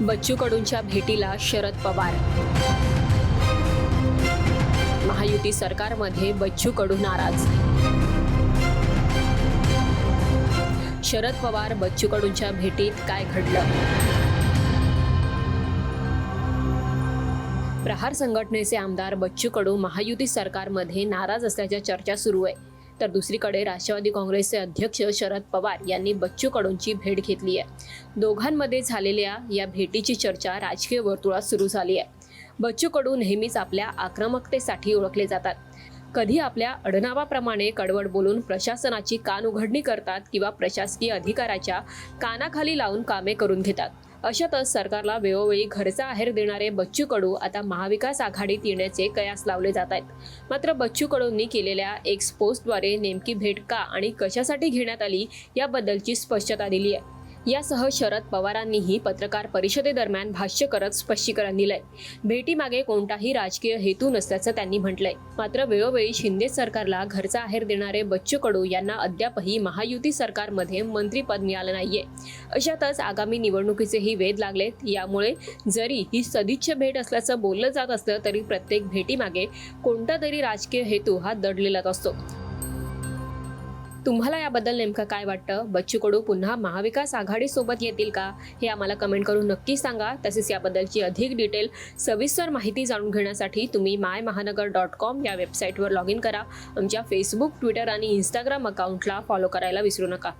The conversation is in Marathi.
बच्चू कडूंच्या भेटीला शरद पवार. महायुती सरकारमध्ये बच्चू कडू नाराज. शरद पवार बच्चू कडूंच्या भेटीत काय घडलं? प्रहार संघटनेचे आमदार बच्चू कडू महायुती सरकारमध्ये नाराज असल्याच्या चर्चा सुरू आहे. तर दुसरीकडे राष्ट्रवादी काँग्रेसचे अध्यक्ष शरद पवार यांनी बच्चू कडूंची भेट घेतली आहे. दोघांमध्ये झालेल्या या भेटीची चर्चा राजकीय वर्तुळात सुरू झाली आहे. बच्चू कडू नेहमीच आपल्या आक्रमकतेसाठी ओळखले जातात. कधी आपल्या अडनावाप्रमाणे कडवड बोलून प्रशासनाची कान उघडणी करतात किंवा प्रशासकीय अधिकाऱ्याच्या कानाखाली लावून कामे करून घेतात. अशातच सरकारला वेळोवेळी घरचा आहेर देणारे बच्चू कडू आता महाविकास आघाडीत येण्याचे कयास लावले जात आहेत. मात्र बच्चू कडूंनी केलेल्या एक्स पोस्टद्वारे नेमकी भेट का आणि कशासाठी घेण्यात आली याबद्दलची स्पष्टता दिली आहे. यासह शरद पवारांनीही पत्रकार परिषदेदरम्यान भाष्य करत स्पष्टीकरण दिलंय. भेटीमागे कोणताही राजकीय हेतू नसल्याचं त्यांनी म्हटलंय. मात्र वेळोवेळी शिंदे सरकारला घरचा आहेर देणारे बच्चू कडू यांना अद्यापही महायुती सरकारमध्ये मंत्रीपद मिळालं नाहीये. अशातच आगामी निवडणुकीचेही वेध लागलेत. यामुळे जरी ही सदिच्छा भेट असल्याचं बोललं जात असलं तरी प्रत्येक भेटीमागे कोणता तरी राजकीय हेतू हा दडलेलाच असतो. तुम्हाला याबद्दल नेमकं काय वाटतं? बच्चू कडू पुन्हा महाविकास आघाडीसोबत येतील का? हे आम्हाला कमेंट करून नक्की सांगा. तसेच याबद्दलची अधिक डिटेल सविस्तर माहिती जाणून घेण्यासाठी तुम्ही माय महानगर डॉट कॉम या वेबसाईटवर लॉग इन करा. आमच्या फेसबुक ट्विटर आणि इंस्टाग्राम अकाउंटला फॉलो करायला विसरू नका.